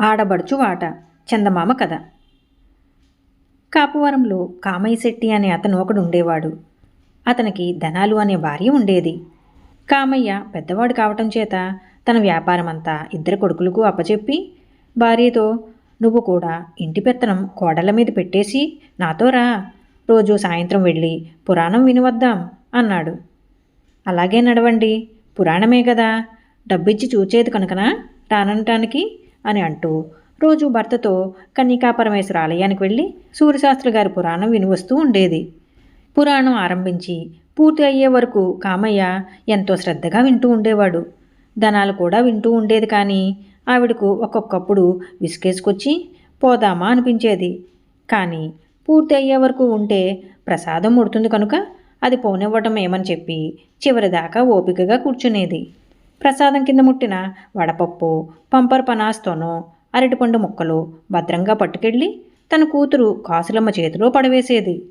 ఆడబడుచు వాట చందమామ కథ. కాపువరంలో కామయ్య శెట్టి అనే అతను ఒకడు ఉండేవాడు అతనికి ధనాలు అనే భార్య ఉండేది. కామయ్య పెద్దవాడు కావటం చేత తన వ్యాపారమంతా ఇద్దరు కొడుకులకు అప్పచెప్పి భార్యతో నువ్వు కూడా ఇంటి పెత్తనం కోడళ్ళ మీద పెట్టేసి నాతో రా. రోజు సాయంత్రం వెళ్ళి పురాణం వినివద్దాం అన్నాడు. అలాగే నడవండి. పురాణమే కదా డబ్బిచ్చి చూచేది కనుకనా? రానటానికి అని అంటూ రోజు భర్తతో కన్యకాపరమేశ్వర ఆలయానికి వెళ్ళి సూర్యశాస్త్రి గారి పురాణం వినివస్తూ ఉండేది. పురాణం ఆరంభించి పూర్తి అయ్యే వరకు కామయ్య ఎంతో శ్రద్ధగా వింటూ ఉండేవాడు. ధనాలు కూడా వింటూ ఉండేది కానీ ఆవిడకు ఒక్కొక్కప్పుడు విసుకేసుకొచ్చి పోదామా అనిపించేది. కానీ పూర్తి అయ్యే వరకు ఉంటే ప్రసాదం ముడుతుంది కనుక అది పోనివ్వటం ఏమని చెప్పి చివరిదాకా ఓపికగా కూర్చునేది. ప్రసాదం కింద ముట్టిన వడపప్పు పంపర్ పనాస్తోనో అరటిపండు ముక్కలు భద్రంగా పట్టుకెళ్ళి తన కూతురు కాసులమ్మ చేతిలో పడవేసేది.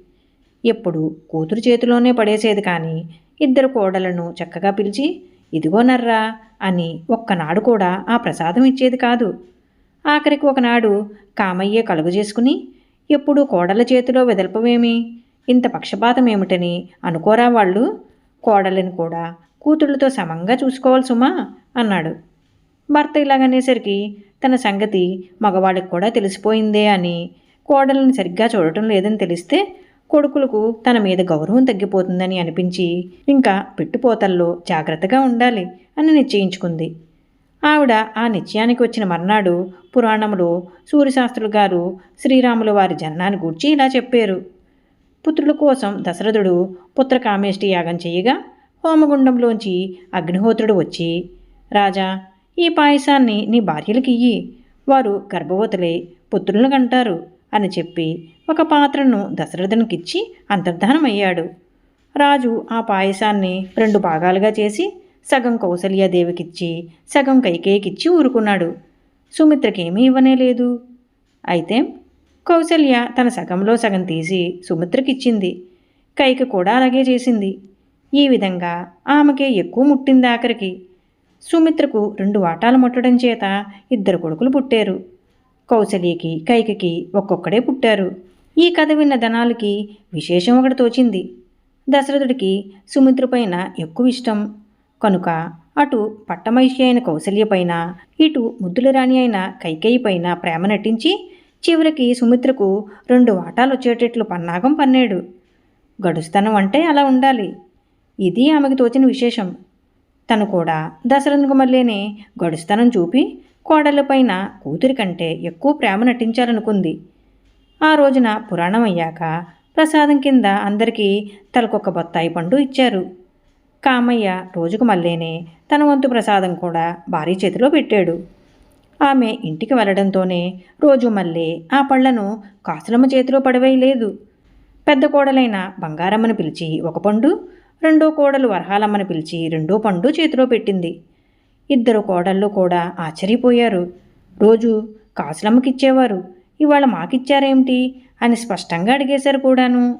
ఎప్పుడు కూతురు చేతిలోనే పడేసేది కానీ ఇద్దరు కోడలను చక్కగా పిలిచి ఇదిగో నర్రా అని ఒక్కనాడు కూడా ఆ ప్రసాదం ఇచ్చేది కాదు. ఆఖరికి ఒకనాడు కామయ్యే కలుగు చేసుకుని ఎప్పుడు కోడల చేతిలో వెదల్పవేమి? ఇంత పక్షపాతం ఏమిటని అనుకోరా వాళ్ళు? కోడలిని కూడా కూతుళ్ళతో సమంగా చూసుకోవాలి సుమా అన్నాడు. భర్త ఇలాగనేసరికి తన సంగతి మగవాడికి కూడా తెలిసిపోయిందే అని కోడల్ని సరిగ్గా చూడటం లేదని తెలిస్తే కొడుకులకు తన మీద గౌరవం తగ్గిపోతుందని అనిపించి ఇంకా పెట్టుపోతల్లో జాగ్రత్తగా ఉండాలి అని నిశ్చయించుకుంది. ఆవిడ ఆ నిశ్చయానికి వచ్చిన మర్నాడు పురాణంలో సూర్యశాస్త్రులు గారు శ్రీరాముల వారి జన్మాన్ని గూర్చి ఇలా చెప్పారు. పుత్రుల కోసం దశరథుడు పుత్రకామేష్టి యాగం చేయగా హోమగుండంలోంచి అగ్నిహోత్రుడు వచ్చి రాజా ఈ పాయసాన్ని నీ భార్యలకు ఇయ్యి. వారు గర్భవతులై పుత్రులను కంటారు అని చెప్పి ఒక పాత్రను దశరథునికిచ్చి అంతర్ధానమయ్యాడు. రాజు ఆ పాయసాన్ని రెండు భాగాలుగా చేసి సగం కౌసల్యాదేవికిచ్చి సగం కైకేయికిచ్చి ఊరుకున్నాడు. సుమిత్రకేమీ ఇవ్వనే లేదు. అయితే కౌసల్య తన సగంలో సగం తీసి సుమిత్రకిచ్చింది. కైక కూడా అలాగే చేసింది. ఈ విధంగా ఆమెకే ఎక్కువ ముట్టింది ఆఖరికి. సుమిత్రకు రెండు వాటాలు ముట్టడం చేత ఇద్దరు కొడుకులు పుట్టారు. కౌసల్యకి కైకకి ఒక్కొక్కడే పుట్టారు. ఈ కథ విన్న ధనాలకి విశేషం ఒకటి తోచింది. దశరథుడికి సుమిత్ర పైన ఎక్కువ ఇష్టం. కనుక అటు పట్టమహిషి అయిన కౌసల్య పైన ఇటు ముద్దుల రాణి అయిన కైకేయి పైన ప్రేమ నటించి చివరికి సుమిత్రకు రెండు వాటాలు వచ్చేటట్లు పన్నాగం పన్నాడు. గడుస్తనం అంటే అలా ఉండాలి. ఇది ఆమెకు తోచిన విశేషం. తను కూడా దశరథ్ మళ్ళీనే గడుస్తనం చూపి కోడళ్ళపైన కూతురి కంటే ఎక్కువ ప్రేమ నటించాలనుకుంది. ఆ రోజున పురాణం అయ్యాక ప్రసాదం కింద అందరికీ తలకొక్క బొత్తాయి పండు ఇచ్చారు. కామయ్య రోజుకు మళ్ళీనే తన వంతు ప్రసాదం కూడా భారీ చేతిలో పెట్టాడు. ఆమె ఇంటికి వెళ్ళడంతోనే రోజు మళ్ళీ ఆ పళ్ళను కాసులమ్మ చేతిలో పడవేయలేదు. పెద్ద కోడలైన బంగారమ్మను పిలిచి ఒక పండు రెండో కోడలు వరహాలమ్మని పిలిచి రెండో పండు చేతిలో పెట్టింది. ఇద్దరు కోడళ్ళు కూడా ఆశ్చర్యపోయారు. రోజు కాసులమ్మకిచ్చేవారు. ఇవాళ మాకిచ్చారేమిటి? అని స్పష్టంగా అడిగేశారు కూడాను.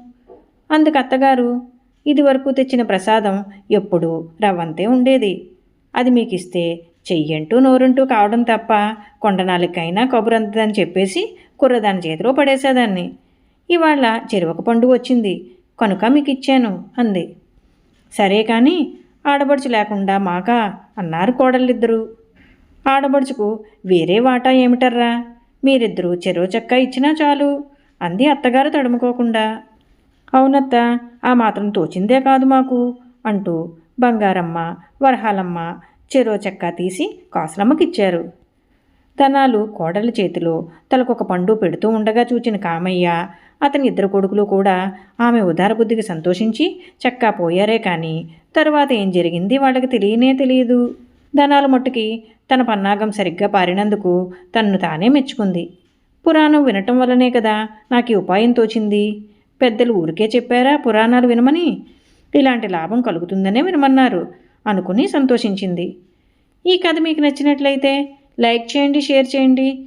అందుకు అత్తగారు ఇదివరకు తెచ్చిన ప్రసాదం ఎప్పుడు రవ్వంతే ఉండేది. అది మీకు ఇస్తే చెయ్యంటూ నోరుంటూ కావడం తప్ప కొండనాలికైనా కబురంతదని చెప్పేసి కుర్రదాని చేతిలో పడేసేదాన్ని. ఇవాళ చెరువక పండు వచ్చింది. కనుక మీకు ఇచ్చాను అంది. సరే కానీ ఆడబడుచు లేకుండా మాకా అన్నారు కోడళ్ళిద్దరూ. ఆడబడుచుకు వేరే వాటా ఏమిటర్రా? మీరిద్దరూ చెరువు చెక్క ఇచ్చినా చాలు అంది అత్తగారు తడుముకోకుండా. అవునత్త ఆ మాత్రం తోచిందే కాదు మాకు అంటూ బంగారమ్మ వరహాలమ్మ చెరో చెక్క తీసి కాసులమ్మకిచ్చారు. ధనాలు కోడలి చేతిలో తలకొక పండు పెడుతూ ఉండగా చూచిన కామయ్య అతని ఇద్దరు కొడుకులు కూడా ఆమె ఉదార బుద్ధికి సంతోషించి చక్కా పోయారే కానీ తరువాత ఏం జరిగింది వాళ్ళకి తెలియనే తెలియదు. ధనాలు మట్టుకి తన పన్నాగం సరిగ్గా పారినందుకు తన్ను తానే మెచ్చుకుంది. పురాణం వినటం వల్లనే కదా నాకు ఈ ఉపాయం తోచింది. పెద్దలు ఊరికే చెప్పారా పురాణాలు వినమని? ఇలాంటి లాభం కలుగుతుందనే వినమన్నారు అనుకుని సంతోషించింది. ఈ కథ మీకు నచ్చినట్లయితే లైక్ చేయండి షేర్ చేయండి.